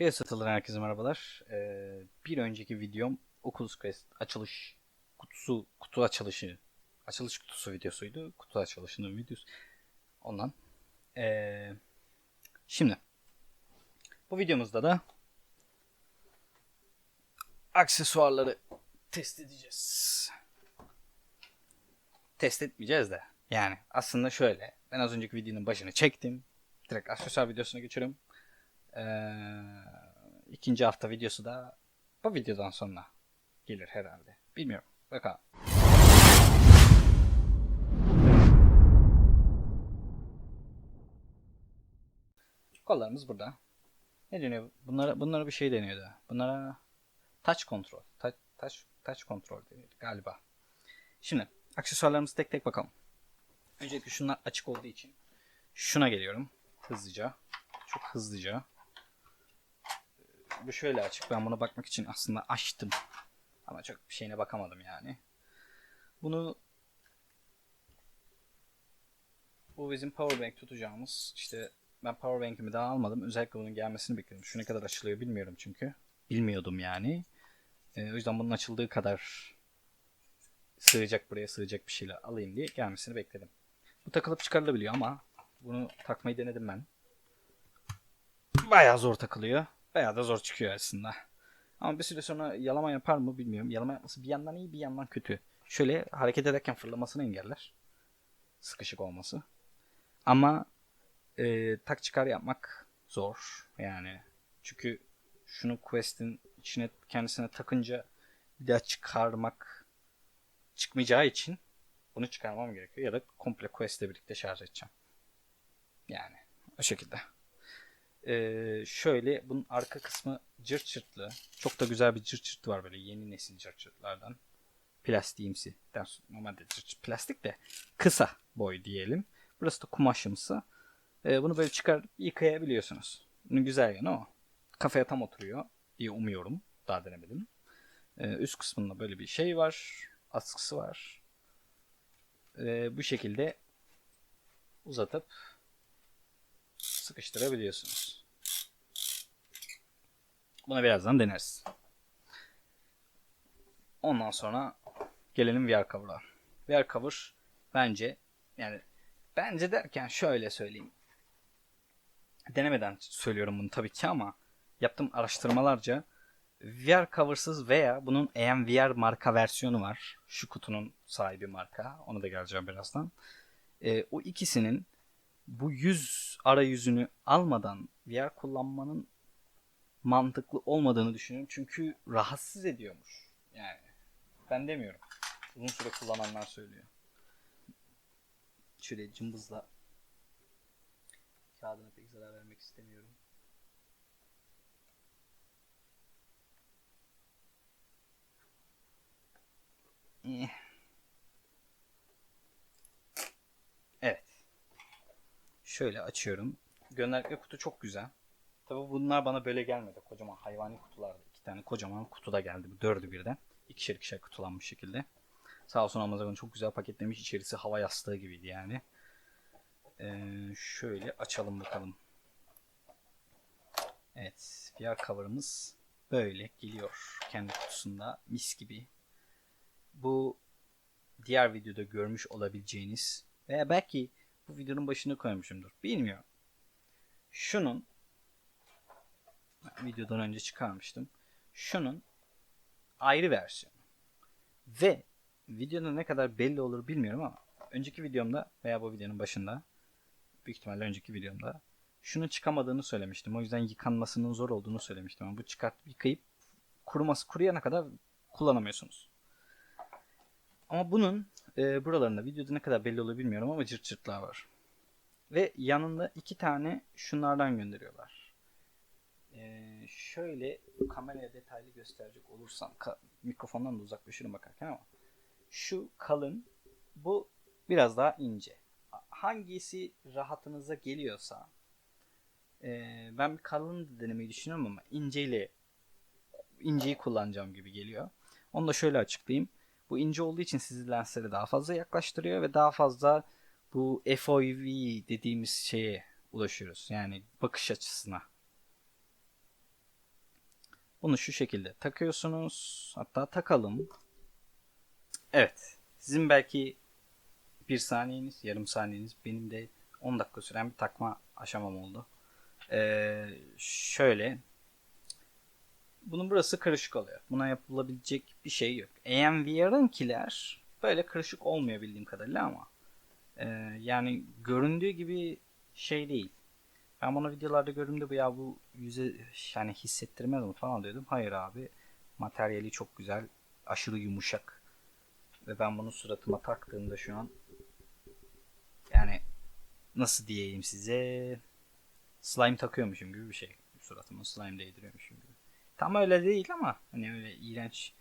Real satılan herkese merhabalar. Ee, bir önceki videom Oculus Quest açılış kutusu, kutu açılışı, açılış kutusu videosuydu. Kutu açılışının videosu. Ondan. Ee, şimdi bu videomuzda da aksesuarları test edeceğiz. Test etmeyeceğiz de. Yani aslında şöyle. Ben az önceki videonun başını çektim. Direkt aksesuar videosuna geçiyorum. Ee, ikinci hafta videosu da bu videodan sonra gelir herhalde. Bilmiyorum. Bakalım. Kollarımız burada. Ne deniyor? Bunlara, bunlara bir şey deniyordu. Bunlara touch control. Touch, touch, touch control deniyordu galiba. Şimdi aksesuarlarımızı tek tek bakalım. Öncelikle şunlar açık olduğu için şuna geliyorum. Hızlıca. Çok hızlıca. Bu şöyle açık. Ben buna bakmak için aslında açtım. Ama çok bir şeyine bakamadım yani. Bunu bu bizim powerbank tutacağımız. İşte ben powerbank'imi daha almadım. Özellikle bunun gelmesini bekliyorum. Şu ne kadar açılıyor bilmiyorum çünkü. Bilmiyordum yani. Ee, o yüzden bunun açıldığı kadar sığacak buraya sığacak bir şeyler alayım diye gelmesini bekledim. Bu takılıp çıkarılabiliyor ama bunu takmayı denedim ben. Bayağı zor takılıyor. Bayağı da zor çıkıyor aslında. Ama bir süre sonra yalama yapar mı bilmiyorum. Yalama yapması bir yandan iyi bir yandan kötü. Şöyle hareket ederken fırlamasını engeller. Sıkışık olması. Ama e, tak çıkar yapmak zor. Yani çünkü şunu Quest'in içine kendisine takınca bir daha çıkarmak çıkmayacağı için bunu çıkarmam gerekiyor. Ya da komple Quest'le birlikte şarj edeceğim. Yani o şekilde. Ee, şöyle bunun arka kısmı cırt çırtlı. Çok da güzel bir cırt çırtı var böyle yeni nesil cırt çırtlardan. Plastiğimsi. Normalde cırt, plastik de kısa boy diyelim. Burası da kumaşımsı. Ee, bunu böyle çıkar yıkayabiliyorsunuz. Bunun güzel yanı o. Kafaya tam oturuyor diye umuyorum. Daha denemedim. Ee, üst kısmında böyle bir şey var. Askısı var. Ee, bu şekilde uzatıp sıkıştırabiliyorsunuz. Bunu birazdan deneriz. Ondan sonra gelelim VR cover'a. VR cover bence yani bence derken şöyle söyleyeyim. Denemeden söylüyorum bunu tabii ki ama yaptığım araştırmalarca VR cover'sız veya bunun EMVR marka versiyonu var. Şu kutunun sahibi marka. Ona da geleceğim birazdan. E, o ikisinin bu yüz arayüzünü almadan VR kullanmanın mantıklı olmadığını düşünüyorum. Çünkü rahatsız ediyormuş. Yani ben demiyorum. Uzun süre kullananlar söylüyor. Şöyle cımbızla kağıdına pek zarar vermek istemiyorum. Eh. Evet. Şöyle açıyorum. Gönderme kutu çok güzel. Tabi bunlar bana böyle gelmedi. Kocaman hayvani kutulardı. İki tane kocaman kutu da geldi. Bu dördü birden. İkişer ikişer kutulanmış şekilde. Sağ olsun Amazon çok güzel paketlemiş. İçerisi hava yastığı gibiydi yani. Ee, şöyle açalım bakalım. Evet. VR cover'ımız böyle geliyor. Kendi kutusunda mis gibi. Bu diğer videoda görmüş olabileceğiniz veya belki bu videonun başına koymuşumdur. Bilmiyorum. Şunun videodan önce çıkarmıştım. Şunun ayrı versiyonu. Ve videoda ne kadar belli olur bilmiyorum ama önceki videomda veya bu videonun başında büyük ihtimalle önceki videomda şunu çıkamadığını söylemiştim. O yüzden yıkanmasının zor olduğunu söylemiştim. Ama bu çıkartıp yıkayıp kuruması kuruyana kadar kullanamıyorsunuz. Ama bunun e, buralarında videoda ne kadar belli olur bilmiyorum ama cırt cırtlar var. Ve yanında iki tane şunlardan gönderiyorlar. E, şöyle kameraya detaylı gösterecek olursam mikrofondan da uzaklaşırım bakarken ama şu kalın bu biraz daha ince. Hangisi rahatınıza geliyorsa e, ben bir kalın denemeyi düşünüyorum ama inceyle inceyi kullanacağım gibi geliyor. Onu da şöyle açıklayayım. Bu ince olduğu için sizi lenslere daha fazla yaklaştırıyor ve daha fazla bu FOV dediğimiz şeye ulaşıyoruz. Yani bakış açısına. Bunu şu şekilde takıyorsunuz. Hatta takalım. Evet. Sizin belki bir saniyeniz, yarım saniyeniz. Benim de 10 dakika süren bir takma aşamam oldu. Ee, şöyle. Bunun burası karışık oluyor. Buna yapılabilecek bir şey yok. EMVR'ınkiler böyle karışık olmuyor bildiğim kadarıyla ama e, yani göründüğü gibi şey değil. Ben bunu videolarda gördüğümde bu ya bu yüze yani hissettirmez mi falan diyordum. Hayır abi. Materyali çok güzel. Aşırı yumuşak. Ve ben bunu suratıma taktığımda şu an yani nasıl diyeyim size slime takıyormuşum gibi bir şey. Suratıma slime değdiriyormuşum gibi. Tam öyle değil ama hani öyle iğrenç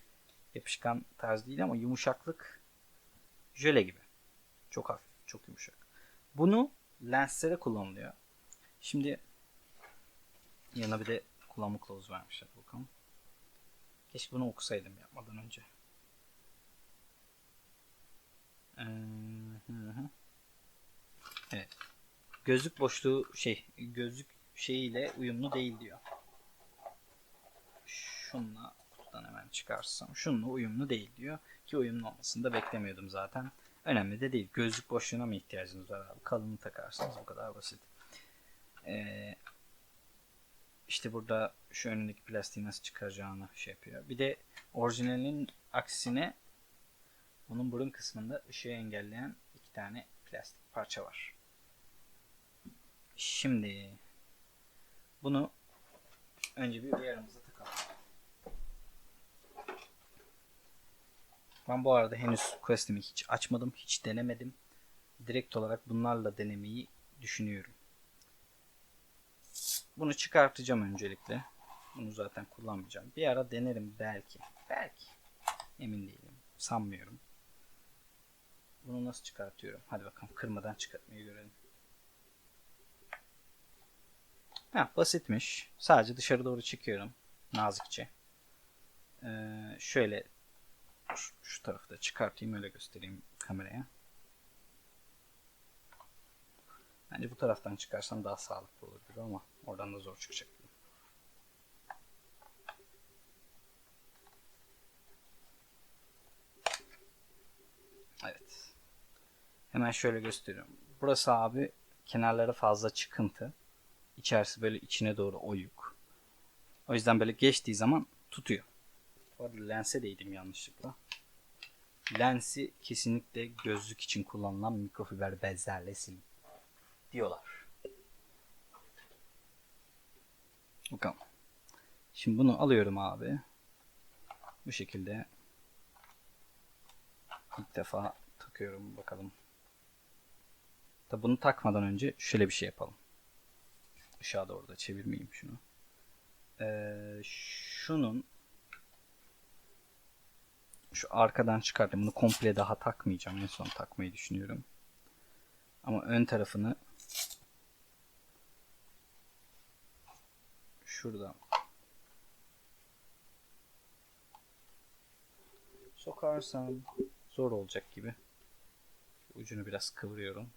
yapışkan tarz değil ama yumuşaklık jöle gibi. Çok hafif, çok yumuşak. Bunu lenslere kullanılıyor. Şimdi yanına bir de kullanma kılavuzu vermişler bakalım. Keşke bunu okusaydım yapmadan önce. Ee. Evet. Gözlük boşluğu şey, gözlük şeyiyle uyumlu değil diyor. Şunla kutudan hemen çıkarsam şununla uyumlu değil diyor. Ki uyumlu olmasını da beklemiyordum zaten. Önemli de değil. Gözlük boşluğuna mı ihtiyacınız var abi? Kalını takarsınız bu kadar basit. Ee, işte burada şu önündeki plastiği nasıl çıkaracağını şey yapıyor. Bir de orijinalinin aksine bunun burun kısmında ışığı engelleyen iki tane plastik parça var. Şimdi bunu önce bir yanımıza takalım. Ben bu arada henüz Quest'imi hiç açmadım, hiç denemedim. Direkt olarak bunlarla denemeyi düşünüyorum. Bunu çıkartacağım öncelikle. Bunu zaten kullanmayacağım. Bir ara denerim belki. Belki. Emin değilim. Sanmıyorum. Bunu nasıl çıkartıyorum? Hadi bakalım kırmadan çıkartmayı görelim. Ha, basitmiş. Sadece dışarı doğru çekiyorum. Nazikçe. Ee, şöyle şu, şu tarafı da çıkartayım öyle göstereyim kameraya. Bence bu taraftan çıkarsam daha sağlıklı olur gibi ama oradan da zor çıkacak. Evet. Hemen şöyle gösteriyorum. Burası abi kenarları fazla çıkıntı. İçerisi böyle içine doğru oyuk. O yüzden böyle geçtiği zaman tutuyor. Bu arada lense değdim yanlışlıkla. Lensi kesinlikle gözlük için kullanılan mikrofiber bezlerle silin diyorlar. Bakalım. Şimdi bunu alıyorum abi. Bu şekilde ilk defa takıyorum bakalım. Da bunu takmadan önce şöyle bir şey yapalım. Işığa doğru da çevirmeyeyim şunu. Ee, şunun şu arkadan çıkarttım. Bunu komple daha takmayacağım. En son takmayı düşünüyorum. Ama ön tarafını şuradan sokarsam zor olacak gibi. Ucunu biraz kıvırıyorum.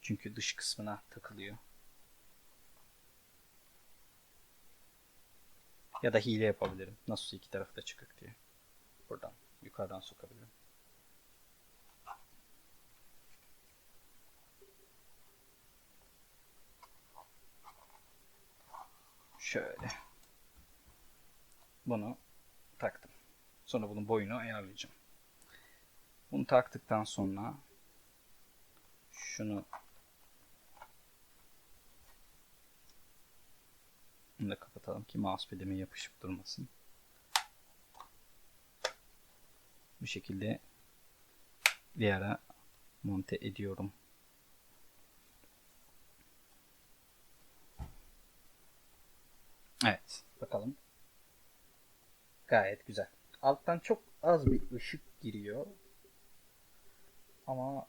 Çünkü dış kısmına takılıyor. Ya da hile yapabilirim. Nasıl iki tarafı da çıkık diye. Buradan yukarıdan sokabilirim. Şöyle. Bunu taktım. Sonra bunun boyunu ayarlayacağım. Bunu taktıktan sonra şunu Bunu da kapatalım ki mousepad'ime yapışıp durmasın. Bu şekilde bir monte ediyorum. Evet. Bakalım. Gayet güzel. Alttan çok az bir ışık giriyor. Ama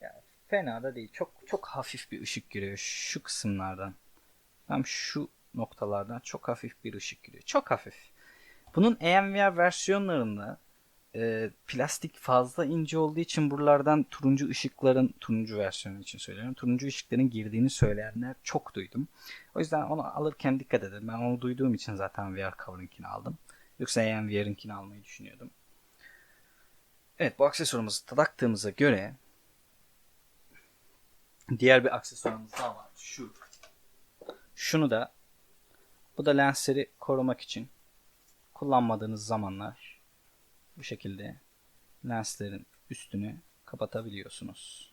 yani fena da değil. Çok çok hafif bir ışık giriyor şu kısımlardan. Tam şu noktalardan çok hafif bir ışık giriyor. Çok hafif. Bunun EMVR versiyonlarında e, plastik fazla ince olduğu için buralardan turuncu ışıkların turuncu versiyonu için söylüyorum. Turuncu ışıkların girdiğini söyleyenler çok duydum. O yüzden onu alırken dikkat edin. Ben onu duyduğum için zaten VR cover'ınkini aldım. Yoksa EMVR'ınkini almayı düşünüyordum. Evet bu aksesuarımızı taktığımıza göre diğer bir aksesuarımız daha var. Şu. Şunu da bu da lensleri korumak için kullanmadığınız zamanlar bu şekilde lenslerin üstünü kapatabiliyorsunuz.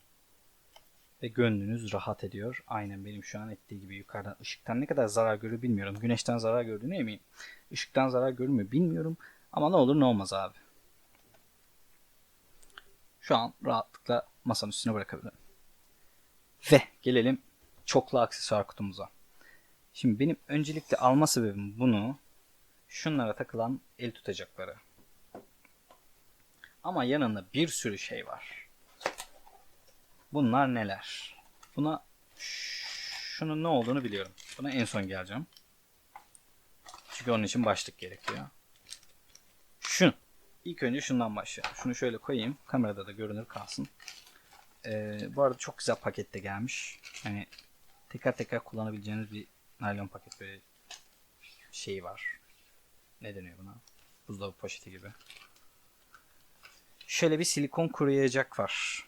Ve gönlünüz rahat ediyor. Aynen benim şu an ettiği gibi yukarıdan ışıktan ne kadar zarar görür bilmiyorum. Güneşten zarar gördüğünü eminim. Işıktan zarar görür mü bilmiyorum. Ama ne olur ne olmaz abi. Şu an rahatlıkla masanın üstüne bırakabilirim. Ve gelelim çoklu aksesuar kutumuza. Şimdi benim öncelikle alma sebebim bunu şunlara takılan el tutacakları. Ama yanında bir sürü şey var. Bunlar neler? Buna şunun ne olduğunu biliyorum. Buna en son geleceğim. Çünkü onun için başlık gerekiyor. Şunu. İlk önce şundan başlayalım. Şunu şöyle koyayım. Kamerada da görünür kalsın. Ee, bu arada çok güzel pakette gelmiş. Hani teker teker kullanabileceğiniz bir naylon paket böyle şey var. Ne deniyor buna? Buzdolabı poşeti gibi. Şöyle bir silikon kuruyacak var.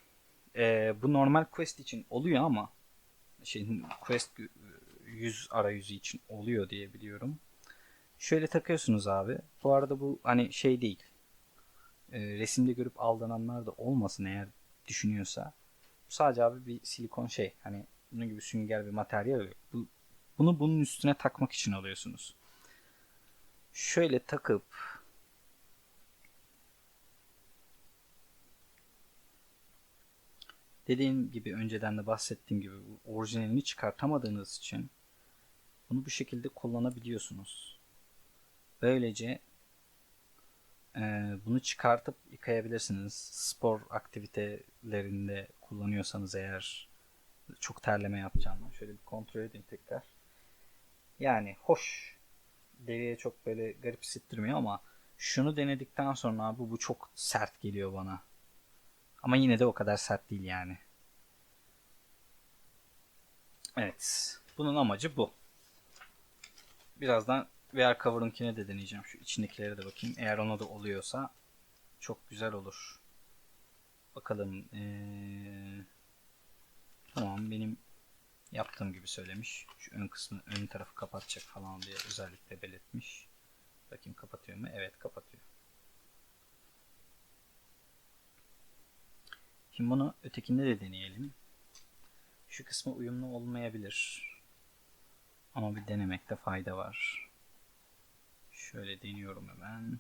Ee, bu normal Quest için oluyor ama şey, Quest 100 arayüzü için oluyor diye biliyorum. Şöyle takıyorsunuz abi. Bu arada bu hani şey değil. E, resimde görüp aldananlar da olmasın eğer düşünüyorsa. Bu sadece abi bir silikon şey. Hani bunun gibi sünger bir materyal. Bu, bunu bunun üstüne takmak için alıyorsunuz. Şöyle takıp dediğim gibi önceden de bahsettiğim gibi orijinalini çıkartamadığınız için bunu bu şekilde kullanabiliyorsunuz. Böylece e, bunu çıkartıp yıkayabilirsiniz. Spor aktivitelerinde kullanıyorsanız eğer çok terleme yapacağını şöyle bir kontrol edin tekrar. Yani hoş deriye çok böyle garip hissettirmiyor ama şunu denedikten sonra abi bu çok sert geliyor bana. Ama yine de o kadar sert değil yani. Evet. Bunun amacı bu. Birazdan VR cover'ınkine de deneyeceğim. Şu içindekilere de bakayım. Eğer ona da oluyorsa çok güzel olur. Bakalım. Ee... Tamam benim yaptığım gibi söylemiş. Şu ön kısmı ön tarafı kapatacak falan diye özellikle belirtmiş. Bakayım kapatıyor mu? Evet kapatıyor. Şimdi bunu ötekinde de deneyelim. Şu kısmı uyumlu olmayabilir. Ama bir denemekte fayda var. Şöyle deniyorum hemen.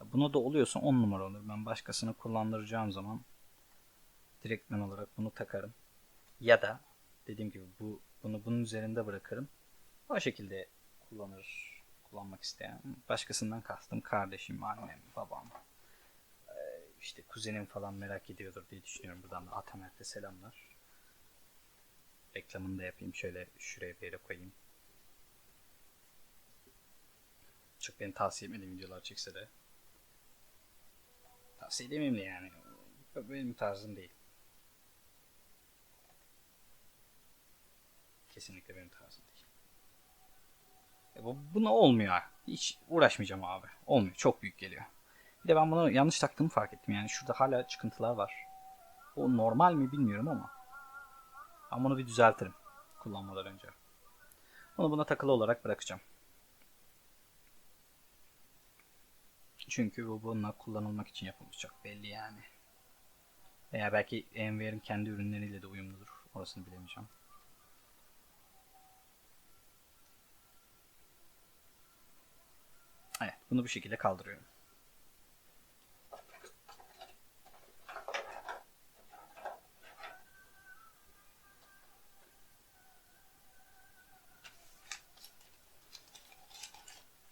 Buna da oluyorsa 10 numara olur. Ben başkasını kullandıracağım zaman direktmen olarak bunu takarım. Ya da dediğim gibi bu bunu bunun üzerinde bırakırım. O şekilde kullanır kullanmak isteyen. Başkasından kastım kardeşim, annem, babam. işte kuzenim falan merak ediyordur diye düşünüyorum. Buradan da Atamert'e selamlar. Reklamını da yapayım. Şöyle şuraya bir yere koyayım. Çok benim tavsiye etmediğim videolar çekse de. Tavsiye edemeyim de yani. Benim tarzım değil. Kesinlikle benim tarzım değil. E bu, buna olmuyor. Hiç uğraşmayacağım abi. Olmuyor. Çok büyük geliyor. Bir de ben bunu yanlış taktığımı fark ettim. Yani şurada hala çıkıntılar var. O normal mi bilmiyorum ama. Ben bunu bir düzeltirim. Kullanmadan önce. Bunu buna takılı olarak bırakacağım. Çünkü bu bununla kullanılmak için yapılmış çok belli yani. Veya belki EMVR'in kendi ürünleriyle de uyumludur. Orasını bilemeyeceğim. Evet, bunu bu şekilde kaldırıyorum.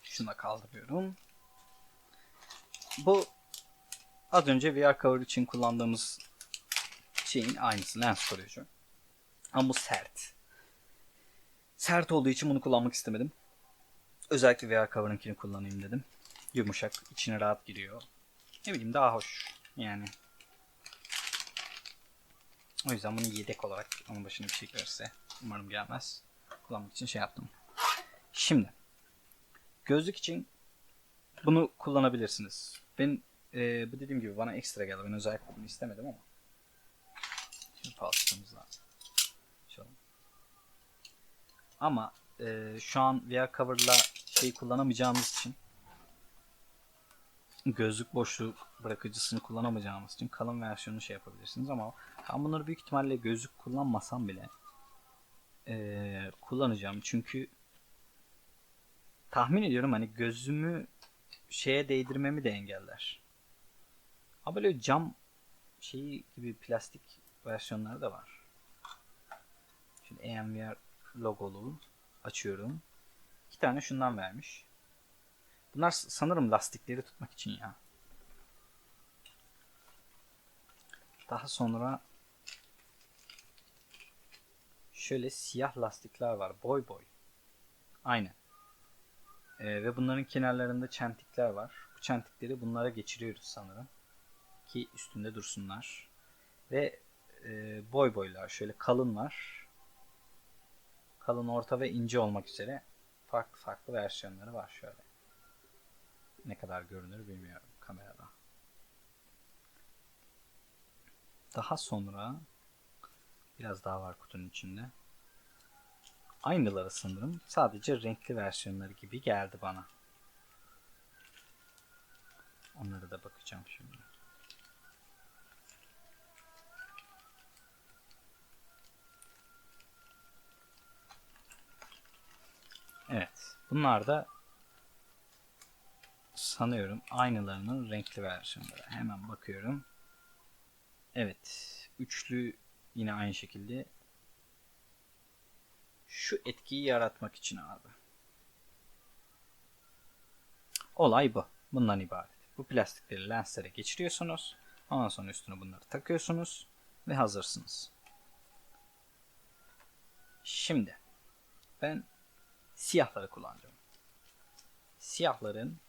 Şunu da kaldırıyorum. Bu az önce VR cover için kullandığımız şeyin aynısı lens koruyucu. Ama bu sert. Sert olduğu için bunu kullanmak istemedim. Özellikle VR cover'ınkini kullanayım dedim. Yumuşak, içine rahat giriyor. Ne bileyim daha hoş. Yani. O yüzden bunu yedek olarak onun başına bir şey gelirse umarım gelmez. Kullanmak için şey yaptım. Şimdi gözlük için bunu kullanabilirsiniz. Ben e, bu dediğim gibi bana ekstra geldi. Ben özellikle bunu istemedim ama. Şimdi falsikamızla açalım. Ama e, şu an VR cover'la şeyi kullanamayacağımız için gözlük boşluğu bırakıcısını kullanamayacağımız için kalın versiyonunu şey yapabilirsiniz ama ben bunları büyük ihtimalle gözlük kullanmasam bile e, kullanacağım çünkü tahmin ediyorum hani gözümü şeye değdirmemi de engeller. Ama böyle cam şeyi gibi plastik versiyonları da var. Şimdi EMVR logolu açıyorum. Tane şundan vermiş. Bunlar sanırım lastikleri tutmak için ya. Daha sonra şöyle siyah lastikler var. Boy boy. Aynen. Ee, ve bunların kenarlarında çentikler var. Bu çentikleri bunlara geçiriyoruz sanırım. Ki üstünde dursunlar. Ve e, boy boylar. Şöyle kalın var. Kalın, orta ve ince olmak üzere farklı farklı versiyonları var şöyle. Ne kadar görünür bilmiyorum kamerada. Daha sonra biraz daha var kutunun içinde. Aynıları sanırım. Sadece renkli versiyonları gibi geldi bana. Onlara da bakacağım şimdi. Evet. Bunlar da sanıyorum aynılarının renkli versiyonları. Hemen bakıyorum. Evet. Üçlü yine aynı şekilde. Şu etkiyi yaratmak için abi. Olay bu. Bundan ibaret. Bu plastikleri lenslere geçiriyorsunuz. Ondan sonra üstüne bunları takıyorsunuz. Ve hazırsınız. Şimdi ben siyahları kullanacağım. Siyahların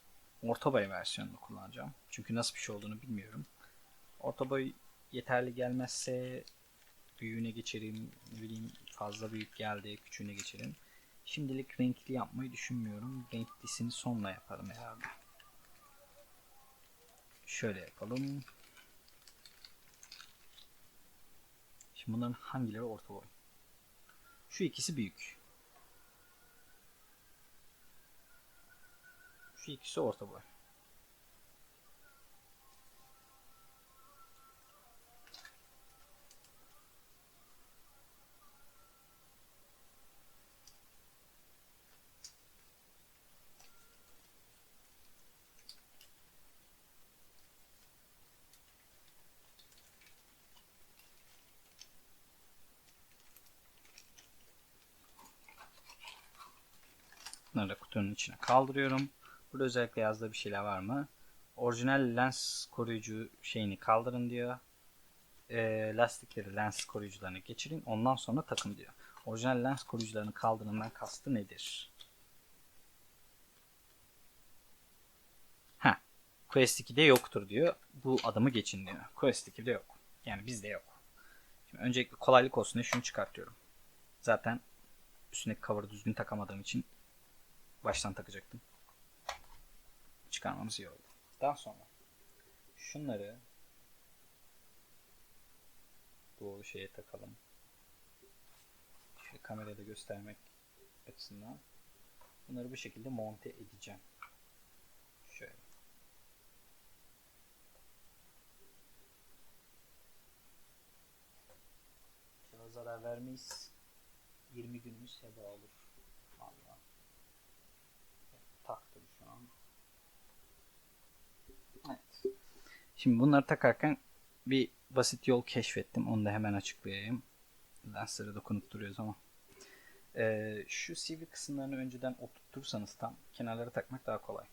orta boy versiyonunu kullanacağım. Çünkü nasıl bir şey olduğunu bilmiyorum. Orta boy yeterli gelmezse büyüğüne geçerim. Ne bileyim fazla büyük geldi küçüğüne geçerim. Şimdilik renkli yapmayı düşünmüyorum. Renklisini sonra yaparım herhalde. Şöyle yapalım. Şimdi bunların hangileri orta boy? Şu ikisi büyük. Şu ikisi orta boy. Bunları da kutunun içine kaldırıyorum. Burada özellikle yazdığı bir şeyler var mı? Orijinal lens koruyucu şeyini kaldırın diyor. E, lastikleri lens koruyucularına geçirin. Ondan sonra takın diyor. Orijinal lens koruyucularını kaldırımdan kastı nedir? Ha, Quest 2'de yoktur diyor. Bu adımı geçin diyor. Quest 2'de yok. Yani bizde yok. Şimdi öncelikle kolaylık olsun diye şunu çıkartıyorum. Zaten üstündeki cover'ı düzgün takamadığım için baştan takacaktım. Çıkarmamız iyi oldu. Daha sonra şunları doğru şeye takalım. Şöyle kamerada göstermek açısından bunları bu şekilde monte edeceğim. Şöyle. İnşallah zarar vermeyiz. 20 günümüz heba olur. Allah. Taktım şu an. Evet. Şimdi bunları takarken bir basit yol keşfettim. Onu da hemen açıklayayım. Lenslere dokunup duruyoruz ama. Ee, şu sivri kısımlarını önceden oturtursanız tam kenarları takmak daha kolay.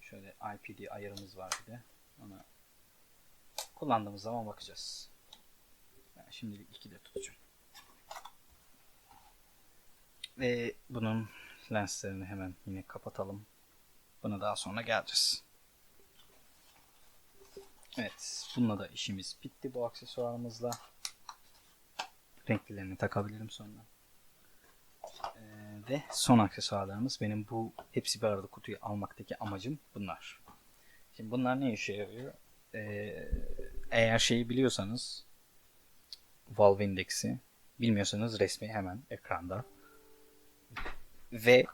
Şöyle IPD ayarımız var bir de. Ona kullandığımız zaman bakacağız. Ben şimdilik 2'de tutacağım. Ve bunun lenslerini hemen yine kapatalım. Buna daha sonra geleceğiz. Evet. Bununla da işimiz bitti bu aksesuarımızla. Renklilerini takabilirim sonra. Ee, ve son aksesuarlarımız benim bu hepsi bir arada kutuyu almaktaki amacım bunlar. Şimdi bunlar ne işe yarıyor? Ee, eğer şeyi biliyorsanız Valve Index'i bilmiyorsanız resmi hemen ekranda ve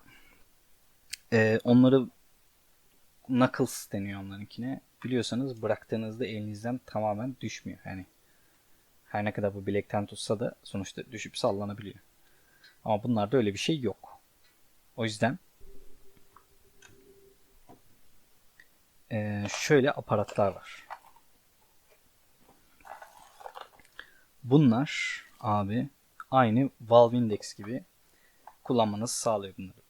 e, onları Knuckles deniyor onlarınkine. Biliyorsanız bıraktığınızda elinizden tamamen düşmüyor. Yani her ne kadar bu bilekten tutsa da sonuçta düşüp sallanabiliyor. Ama bunlarda öyle bir şey yok. O yüzden şöyle aparatlar var. Bunlar abi aynı Valve Index gibi kullanmanızı sağlıyor bunları.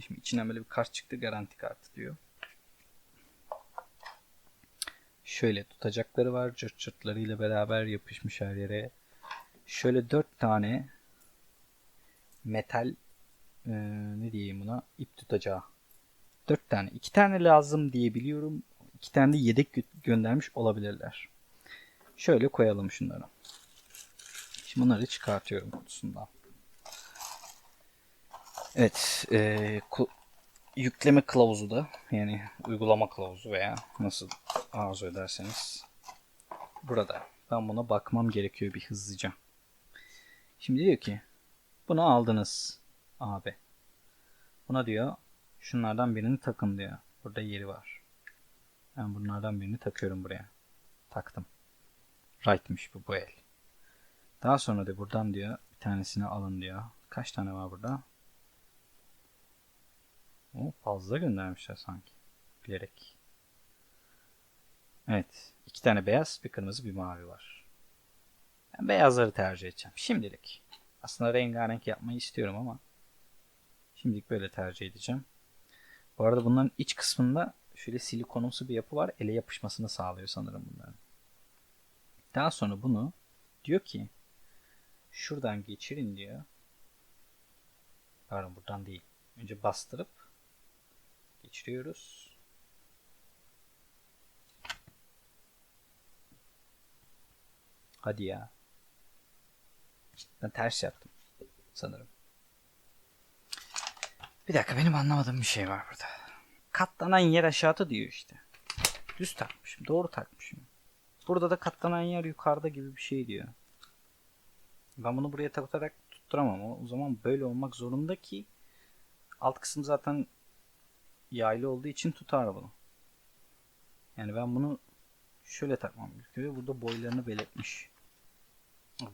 Şimdi içinden böyle bir kart çıktı garanti kartı diyor. Şöyle tutacakları var. Cırt cırtlarıyla beraber yapışmış her yere. Şöyle dört tane metal e, ne diyeyim buna ip tutacağı. Dört tane. iki tane lazım diye biliyorum. İki tane de yedek gö- göndermiş olabilirler. Şöyle koyalım şunları. Şimdi bunları çıkartıyorum kutusundan. Evet. E, yükleme kılavuzu da yani uygulama kılavuzu veya nasıl arzu ederseniz burada. Ben buna bakmam gerekiyor bir hızlıca. Şimdi diyor ki bunu aldınız abi. Buna diyor şunlardan birini takın diyor. Burada yeri var. Ben bunlardan birini takıyorum buraya. Taktım. Right'miş bu bu el. Daha sonra da buradan diyor bir tanesini alın diyor. Kaç tane var burada? O fazla göndermişler sanki. Bilerek. Evet. iki tane beyaz, bir kırmızı, bir mavi var. Ben beyazları tercih edeceğim. Şimdilik. Aslında rengarenk yapmayı istiyorum ama şimdilik böyle tercih edeceğim. Bu arada bunların iç kısmında şöyle silikonumsu bir yapı var. Ele yapışmasını sağlıyor sanırım bunların. Daha sonra bunu diyor ki şuradan geçirin diyor. Pardon buradan değil. Önce bastırıp geçiriyoruz. Hadi ya. Ben ters yaptım sanırım. Bir dakika benim anlamadığım bir şey var burada. Katlanan yer aşağıda diyor işte. Düz takmışım. Doğru takmışım. Burada da katlanan yer yukarıda gibi bir şey diyor. Ben bunu buraya takarak tutturamam. O zaman böyle olmak zorunda ki alt kısım zaten yaylı olduğu için tutar bunu. Yani ben bunu şöyle takmam gerekiyor. Burada boylarını belirtmiş.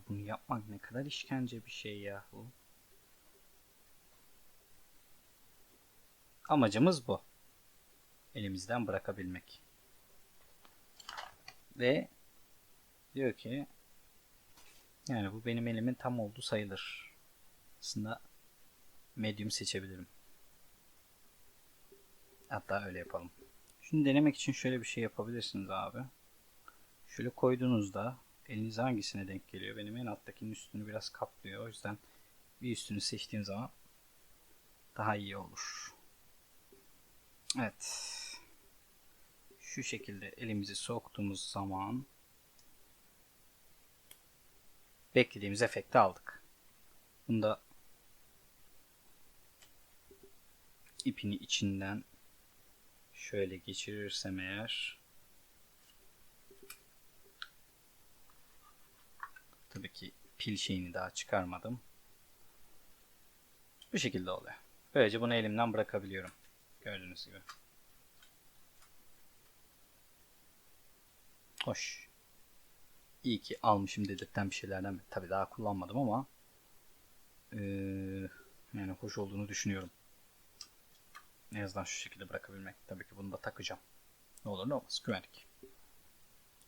Bunu yapmak ne kadar işkence bir şey yahu. Amacımız bu. Elimizden bırakabilmek. Ve diyor ki yani bu benim elimin tam olduğu sayılır. Aslında medium seçebilirim. Hatta öyle yapalım. Şunu denemek için şöyle bir şey yapabilirsiniz abi. Şöyle koyduğunuzda eliniz hangisine denk geliyor? Benim en alttakinin üstünü biraz kaplıyor. O yüzden bir üstünü seçtiğim zaman daha iyi olur. Evet. Şu şekilde elimizi soktuğumuz zaman beklediğimiz efekti aldık. Bunda ipini içinden şöyle geçirirsem eğer tabii ki pil şeyini daha çıkarmadım. Bu şekilde oluyor. Böylece bunu elimden bırakabiliyorum. Gördüğünüz gibi. Hoş. İyi ki almışım dedirten bir şeylerden. Tabii daha kullanmadım ama ee, yani hoş olduğunu düşünüyorum. En azından şu şekilde bırakabilmek. Tabii ki bunu da takacağım. Ne olur ne olmaz. Güvenlik.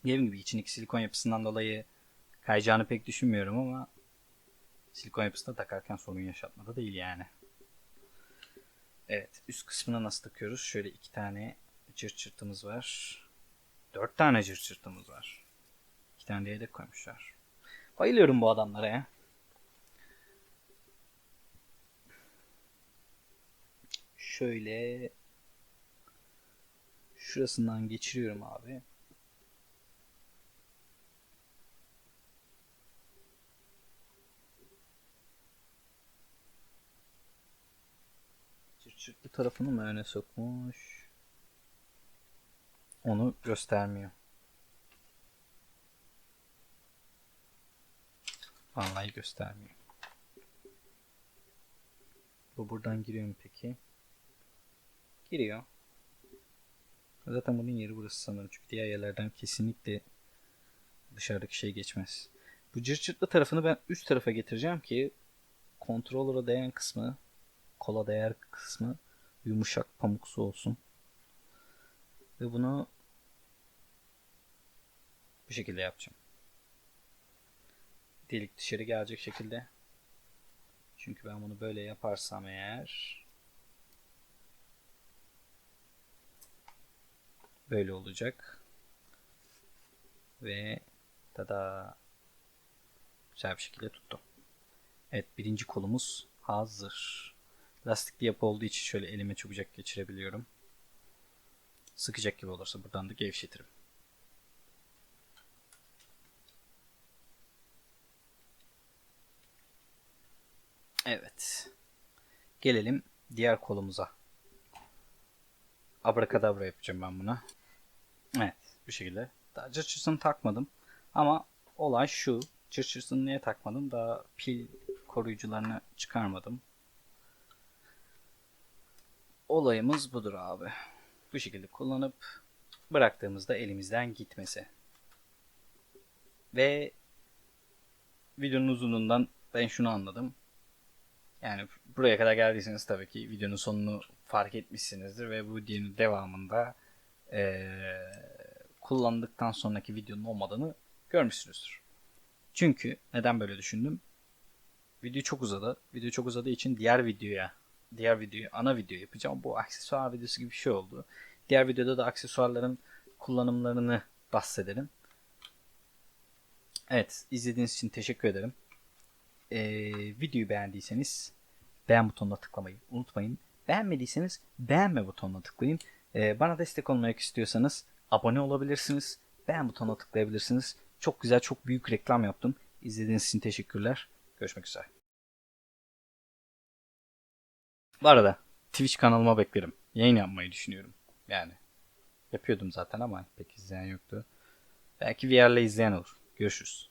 Dediğim gibi içindeki silikon yapısından dolayı kayacağını pek düşünmüyorum ama silikon yapısında takarken sorun yaşatmadı değil yani. Evet. Üst kısmına nasıl takıyoruz? Şöyle iki tane cırt çırtımız var. Dört tane cırt çırtımız var. İki tane de yedek koymuşlar. Bayılıyorum bu adamlara ya. Şöyle şurasından geçiriyorum abi. Çırt çırtlı tarafını mı öne sokmuş? Onu göstermiyor. Vallahi göstermiyor. Bu buradan giriyor mu peki? Giriyor. Zaten bunun yeri burası sanırım. Çünkü diğer yerlerden kesinlikle dışarıdaki şey geçmez. Bu cırt çırtlı tarafını ben üst tarafa getireceğim ki kontrolöre değen kısmı, kola değer kısmı yumuşak pamuksu olsun. Ve bunu bu şekilde yapacağım. Delik dışarı gelecek şekilde. Çünkü ben bunu böyle yaparsam eğer böyle olacak. Ve tada güzel bir şekilde tuttu. Evet birinci kolumuz hazır. Lastikli yapı olduğu için şöyle elime çabucak geçirebiliyorum. Sıkacak gibi olursa buradan da gevşetirim. Evet. Gelelim diğer kolumuza. Abrakadabra yapacağım ben buna. Evet bu şekilde. Daha cırçırsını takmadım. Ama olay şu. Cırçırsını niye takmadım? Daha pil koruyucularını çıkarmadım. Olayımız budur abi. Bu şekilde kullanıp bıraktığımızda elimizden gitmesi. Ve videonun uzunluğundan ben şunu anladım. Yani buraya kadar geldiyseniz tabii ki videonun sonunu fark etmişsinizdir ve bu videonun devamında eee, kullandıktan sonraki videonun olmadığını görmüşsünüzdür. Çünkü neden böyle düşündüm? Video çok uzadı. Video çok uzadığı için diğer videoya, diğer videoyu ana video yapacağım. Bu aksesuar videosu gibi bir şey oldu. Diğer videoda da aksesuarların kullanımlarını bahsedelim. Evet, izlediğiniz için teşekkür ederim. Ee, videoyu beğendiyseniz beğen butonuna tıklamayı unutmayın. Beğenmediyseniz beğenme butonuna tıklayın. Ee, bana destek olmak istiyorsanız abone olabilirsiniz. Beğen butonuna tıklayabilirsiniz. Çok güzel, çok büyük reklam yaptım. İzlediğiniz için teşekkürler. Görüşmek üzere. Bu arada Twitch kanalıma beklerim. Yayın yapmayı düşünüyorum. Yani yapıyordum zaten ama pek izleyen yoktu. Belki VR'le izleyen olur. Görüşürüz.